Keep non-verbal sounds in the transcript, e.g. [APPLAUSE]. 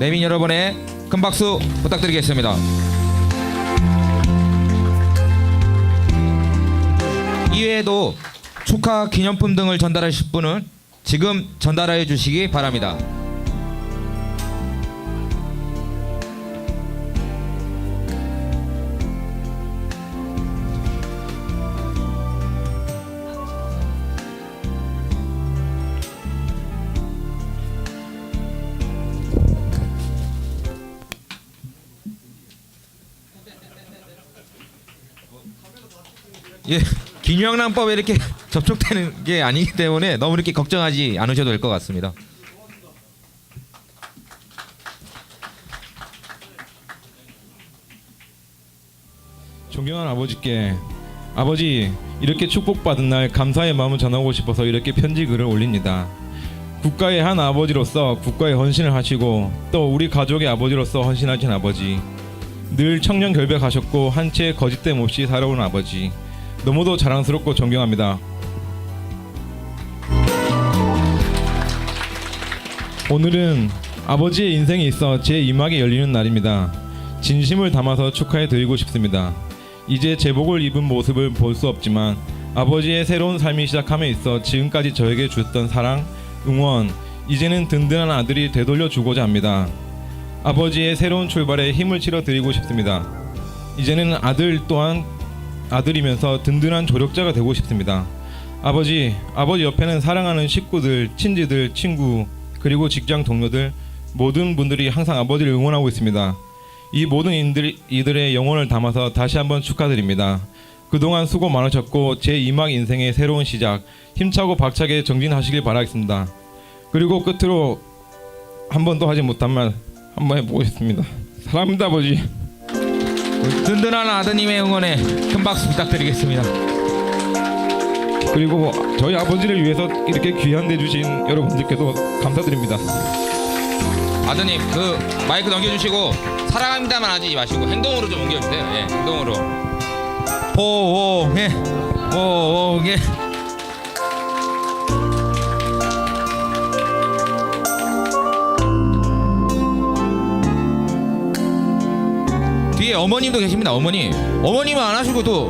내민 여러분의 큰 박수 부탁드리겠습니다. 이외에도 축하 기념품 등을 전달하실 분은 지금 전달해 주시기 바랍니다. 예, 김영란법에 이렇게 [LAUGHS] 접촉되는 게 아니기 때문에 너무 이렇게 걱정하지 않으셔도 될 것 같습니다. 존경하는 아버지께 아버지 이렇게 축복받은 날 감사의 마음을 전하고 싶어서 이렇게 편지 글을 올립니다. 국가의 한 아버지로서 국가에 헌신을 하시고 또 우리 가족의 아버지로서 헌신하신 아버지 늘 청년 결백하셨고 한채 거짓됨 없이 살아온 아버지 너무도 자랑스럽고 존경합니다. 오늘은 아버지의 인생에 있어 제 이막이 열리는 날입니다. 진심을 담아서 축하해 드리고 싶습니다. 이제 제복을 입은 모습을 볼 수 없지만 아버지의 새로운 삶이 시작함에 있어 지금까지 저에게 주셨던 사랑, 응원, 이제는 든든한 아들이 되돌려 주고자 합니다. 아버지의 새로운 출발에 힘을 실어 드리고 싶습니다. 이제는 아들 또한 아들이면서 든든한 조력자가 되고 싶습니다. 아버지, 아버지 옆에는 사랑하는 식구들, 친지들, 친구, 그리고 직장 동료들 모든 분들이 항상 아버지를 응원하고 있습니다. 이 모든 이들, 이들의 영혼을 담아서 다시 한번 축하드립니다. 그동안 수고 많으셨고 제 이막 인생의 새로운 시작 힘차고 박차게 정진하시길 바라겠습니다. 그리고 끝으로 한 번도 하지 못한 말 한 번 해보겠습니다. 사랑합니다 아버지. 든든한 아드님의 응원에 큰 박수 부탁드리겠습니다. 그리고 저희 아버지를 위해서 이렇게 귀한 데 주신 여러분들께도 감사드립니다. 아드님 그 마이크 넘겨주시고 사랑합니다만 하지 마시고 행동으로 좀 옮겨주세요. 예, 행동으로. 호호예, 호호예. 어머님도 계십니다. 어머니. 어머님은 안 하시고 또